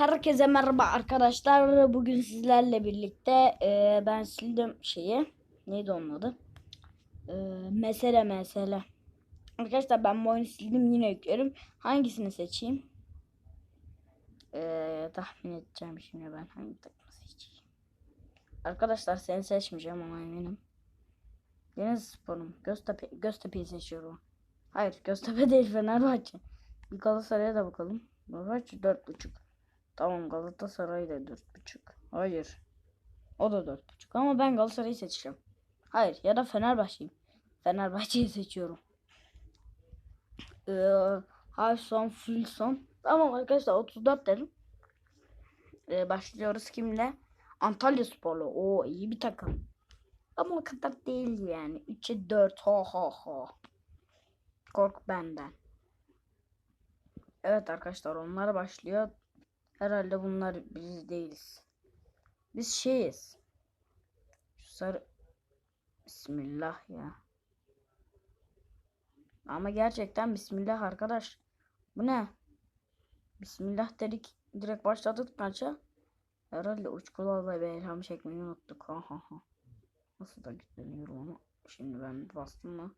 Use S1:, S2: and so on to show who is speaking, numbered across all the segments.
S1: Herkese merhaba arkadaşlar. Bugün sizlerle birlikte e, ben sildim şeyi. Neydi onun adı? E, mesele mesele. Arkadaşlar ben bu oyunu sildim yine yüklerim. Hangisini seçeyim? E, tahmin edeceğim şimdi ben hangi takımı seçeyim. Arkadaşlar seni seçmeyeceğim ama eminim. Deniz Spor'um. Göztepe, Göztepe'yi seçiyorum. Hayır Göztepe değil Fenerbahçe. Galatasaray'a da bakalım. Fenerbahçe dört buçuk. Tamam Galatasaray da dört buçuk. Hayır. O da dört buçuk. Ama ben Galatasaray'ı seçeceğim. Hayır ya da Fenerbahçe'yim. Fenerbahçe'yi seçiyorum. Ee, half son, full son. Tamam arkadaşlar 34 dedim. Ee, başlıyoruz kimle? Antalya Spor'la. Oo iyi bir takım. Ama o kadar değil yani. 3'e 4. Ha ha ha. Kork benden. Evet arkadaşlar onlar başlıyor. Herhalde bunlar biz değiliz. Biz şeyiz. Şu sarı... Bismillah ya. Ama gerçekten Bismillah arkadaş. Bu ne? Bismillah dedik. Direkt başladık maça. Herhalde uçkularla bir elham çekmeyi unuttuk. Ha ha ha. Nasıl da gütleniyorum ama. Şimdi ben bastım mı?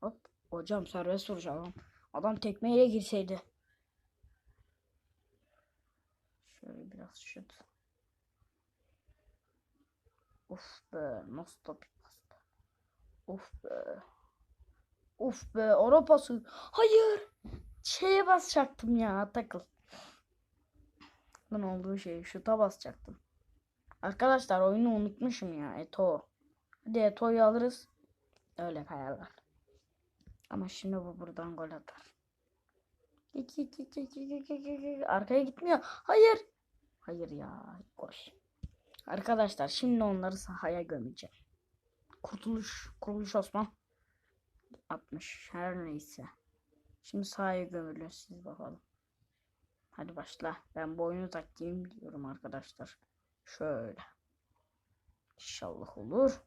S1: Hop. Hocam serbest vuracağım. Adam tekmeyle girseydi. Şöyle biraz şut. Of be nasıl da bir. Of be. Of be Avrupası. Hayır. Şeye basacaktım ya takıl. Lan olduğu şey şuta basacaktım. Arkadaşlar oyunu unutmuşum ya Eto. Hadi Eto'yu alırız. Öyle kayarlar. Ama şimdi bu buradan gol atar. Geç geç geç geç geç geç geç. Arkaya gitmiyor. Hayır. Hayır ya. Koş. Arkadaşlar şimdi onları sahaya gömeceğim. Kurtuluş. Kurtuluş Osman. 60. Her neyse. Şimdi sahaya gömülüyor. Siz bakalım. Hadi başla. Ben bu oyunu taktiğim diyorum arkadaşlar. Şöyle. İnşallah olur.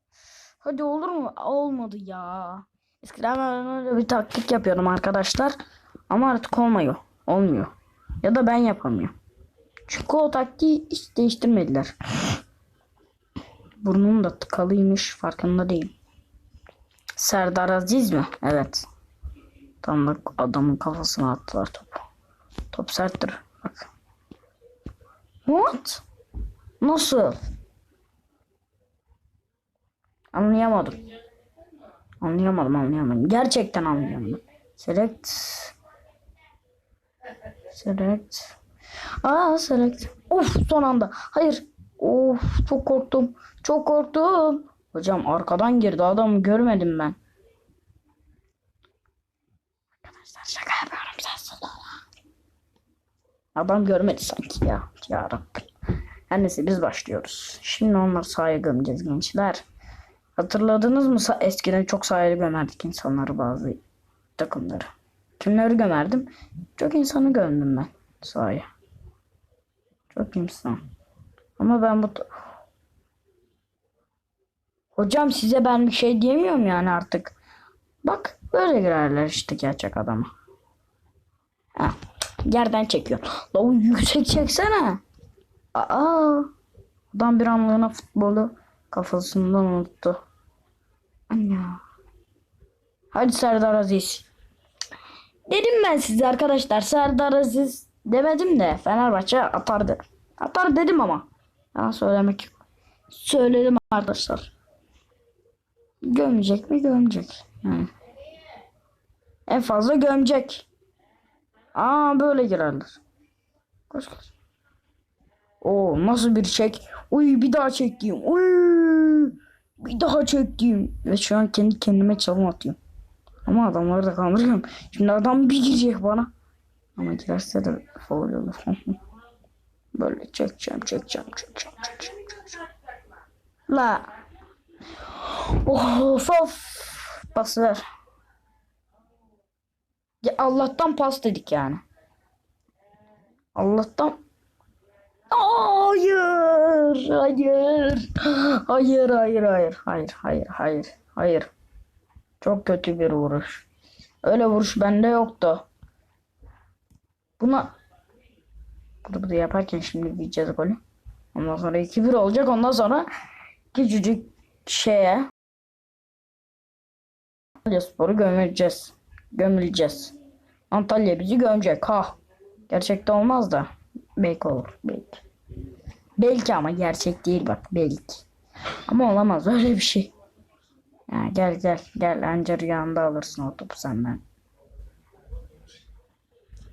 S1: Hadi olur mu? Olmadı ya. Eskiden ben öyle bir taktik yapıyordum arkadaşlar. Ama artık olmuyor. Olmuyor. Ya da ben yapamıyorum. Çünkü o taktiği hiç değiştirmediler. Burnum da tıkalıymış. Farkında değilim. Serdar Aziz mi? Evet. Tam da adamın kafasına attılar topu. Top serttir. Bak. What? Nasıl? Anlayamadım. Anlayamadım anlayamadım. Gerçekten anlayamadım. Select. Select. Aa select. Of son anda. Hayır. Of çok korktum. Çok korktum. Hocam arkadan girdi adamı görmedim ben. Arkadaşlar şaka yapıyorum sen Adam görmedi sanki ya. Ya. Her neyse biz başlıyoruz. Şimdi onları sahaya gömeceğiz gençler. Hatırladınız mı? Eskiden çok sahaya gömerdik insanları bazı takımları. Kimleri gömerdim? Çok insanı gömdüm ben sahaya. Çok insan. Ama ben bu... Hocam size ben bir şey diyemiyorum yani artık. Bak böyle girerler işte gerçek adama. Ha, yerden çekiyor. La yüksek çeksene. Aa, adam bir anlığına futbolu kafasından unuttu. Anne. Hadi Serdar Aziz. Dedim ben size arkadaşlar Serdar Aziz demedim de Fenerbahçe atar dedim. Atar dedim ama. Ya söylemek yok. Söyledim arkadaşlar. Gömecek mi gömecek. Yani. En fazla gömecek. Aa böyle girerler. Koş koş. Oo nasıl bir çek. Uy bir daha çekeyim. Uy bir daha çekeyim. Ve şu an kendi kendime çalım atıyorum. Ama adamları da kandırıyorum. Şimdi adam bir girecek bana. Ama girerse de faul olur. Böyle çekeceğim, çekeceğim, çekeceğim, çekeceğim, çekeceğim. La. Oh, of of. of. Pas ver. Ya Allah'tan pas dedik yani. Allah'tan Hayır, hayır. Hayır, hayır, hayır, hayır, hayır, hayır, hayır. Çok kötü bir vuruş. Öyle vuruş bende yoktu. Buna Bunu bunu yaparken şimdi yiyeceğiz golü. Ondan sonra 2-1 olacak. Ondan sonra küçücük şeye Antalya Spor'u gömüleceğiz. Gömüleceğiz. Antalya bizi gömecek. Ha. Gerçekte olmaz da. Belki olur. Belki. Belki ama gerçek değil bak. Belki. Ama olamaz öyle bir şey. Ya gel gel gel anca rüyanda alırsın o topu senden.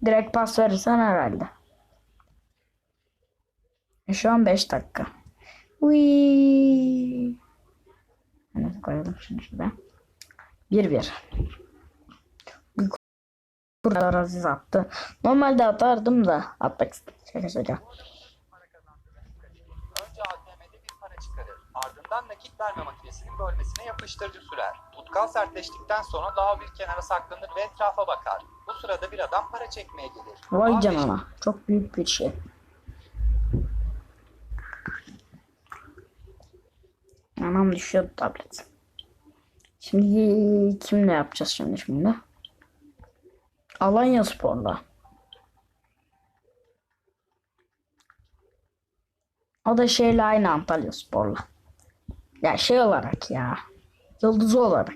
S1: Direkt pas verirsen herhalde. E, Şu an 5 dakika. Uy. Evet koyalım şunu şuraya. 1-1. Burada Aziz attı. Normalde atardım da atmak. Şaka şaka.
S2: Ardından nakit verme makinesinin bölmesine yapıştırıcı sürer. Tutkal sertleştikten sonra daha bir kenara saklanır ve etrafa bakar. Bu sırada bir adam para çekmeye gelir.
S1: Vay canına. Çok büyük bir şey. Anam düşüyordu tablet. Şimdi kimle yapacağız şimdi şimdi? Alanya Spor'la. O da şeyle aynı Antalya Spor'la. Ya şey olarak ya. Yıldız olarak.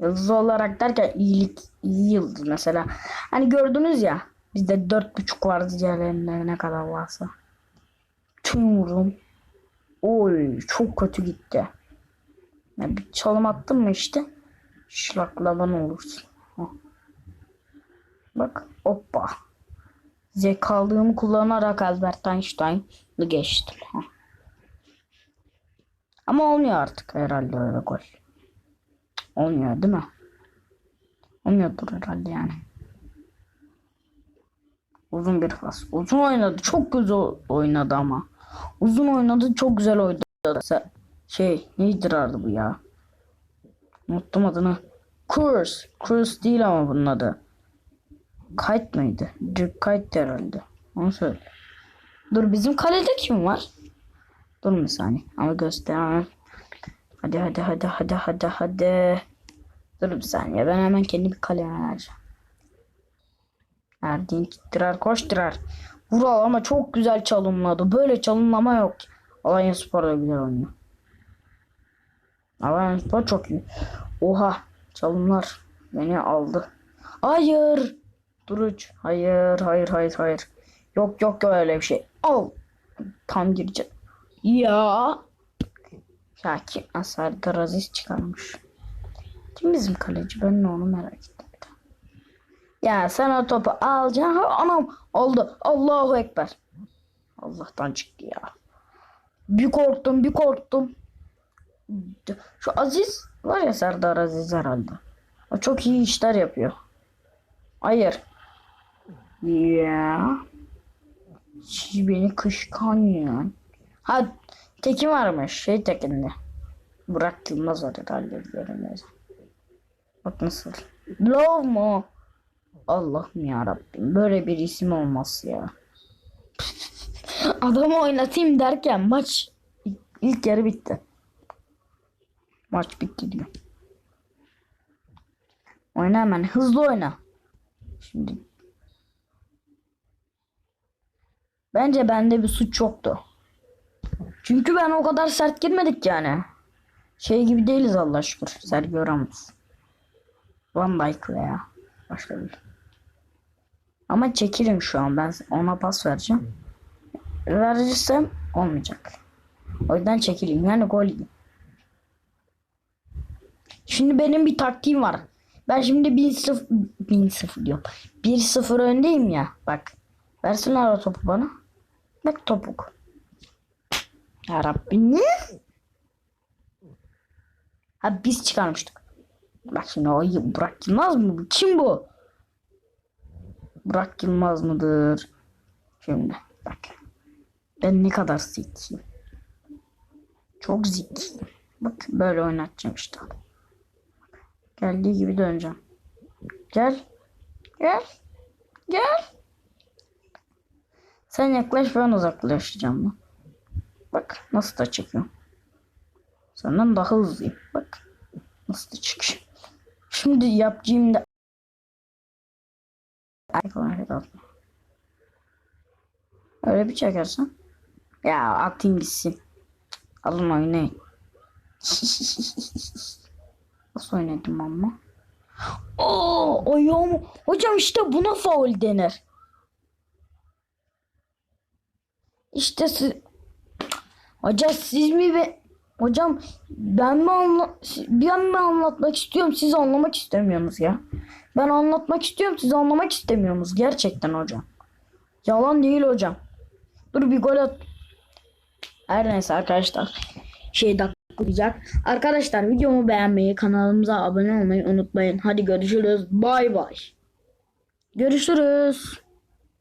S1: Yıldız olarak derken iyilik, iyi yıldız mesela. Hani gördünüz ya bizde dört buçuk vardı diğerlerinde ne kadar varsa. Tüm vurdum. Oy çok kötü gitti. Ya bir çalım attım mı işte şlaklaban olursun. Hah. Bak hoppa. Zekalığımı kullanarak Albert Einstein'ı geçtim. Hah. Ama olmuyor artık herhalde öyle gol. Olmuyor değil mi? Olmuyordur herhalde yani. Uzun bir pas. Uzun oynadı. Çok güzel oynadı ama. Uzun oynadı. Çok güzel oynadı. Şey neydir adı bu ya? Unuttum adını. Cruz. Cruz değil ama bunun adı. Kite mıydı? Dirk Kite herhalde. Onu söyle. Dur bizim kalede kim var? Dur bir saniye. Ama göster. Hadi hadi hadi hadi hadi hadi. Dur bir saniye. Ben hemen kendi bir kaleme vereceğim. Erdin gittirer koşturar. Vural ama çok güzel çalımladı. Böyle çalımlama yok. Alanya Spor da güzel oynuyor. Alanya Spor çok iyi. Oha çalımlar beni aldı. Hayır. Duruç. Hayır hayır hayır hayır. Yok yok öyle bir şey. Al. Tam gireceğim. Ya. Ya kim Serdar Aziz çıkarmış. Kim bizim kaleci? Ben de onu merak ettim. Ya sen o topu alacaksın. Anam oldu. Allahu Ekber. Allah'tan çıktı ya. Bir korktum bir korktum. Şu Aziz var ya Serdar Aziz herhalde. O çok iyi işler yapıyor. Hayır. Ya. Siz beni kıskanıyor. Ha teki varmış. Şey tekinde. Burak Yılmaz var herhalde görünmez. Bak nasıl. Love mu? Allah'ım ya Rabbim. Böyle bir isim olmaz ya. Adamı oynatayım derken maç ilk yarı bitti. Maç bitti diyor. Oyna hemen. Hızlı oyna. Şimdi. Bence bende bir suç yoktu. Çünkü ben o kadar sert girmedik yani. Şey gibi değiliz Allah şükür. Sergio Ramos. Van Dijk veya başka bir. Ama çekilim şu an. Ben ona pas vereceğim. Verirsem olmayacak. O yüzden çekileyim. Yani gol. Şimdi benim bir taktiğim var. Ben şimdi 1-0 1-0 diyorum. 1-0 öndeyim ya. Bak. Versinler o topu bana. Bak topuk. Ya Rabbim ne? Ha biz çıkarmıştık. Bak şimdi o Burak Yılmaz mı? Kim bu? Burak Yılmaz mıdır? Şimdi bak. Ben ne kadar zekiyim. Çok zekiyim. Bak böyle oynatacağım işte. Geldiği gibi döneceğim. Gel. Gel. Gel. Sen yaklaş ben uzaklaşacağım. Lan. Bak nasıl da çekiyorum. Senden daha hızlıyım. Bak nasıl da çıkıyor. Şimdi yapacağım da Ay, falan. Öyle bir çekersen. Ya atayım gitsin. Alın oynayın. Nasıl oynadım ama? Oo, ayağım. Hocam işte buna faul denir. İşte siz... Hocam siz mi be... Hocam ben mi anla... ben mi anlatmak istiyorum siz anlamak istemiyorsunuz ya. Ben anlatmak istiyorum siz anlamak istemiyorsunuz gerçekten hocam. Yalan değil hocam. Dur bir gol at. Her neyse arkadaşlar. Şey dakikalayacak. Arkadaşlar videomu beğenmeyi, kanalımıza abone olmayı unutmayın. Hadi görüşürüz. Bay bay. Görüşürüz.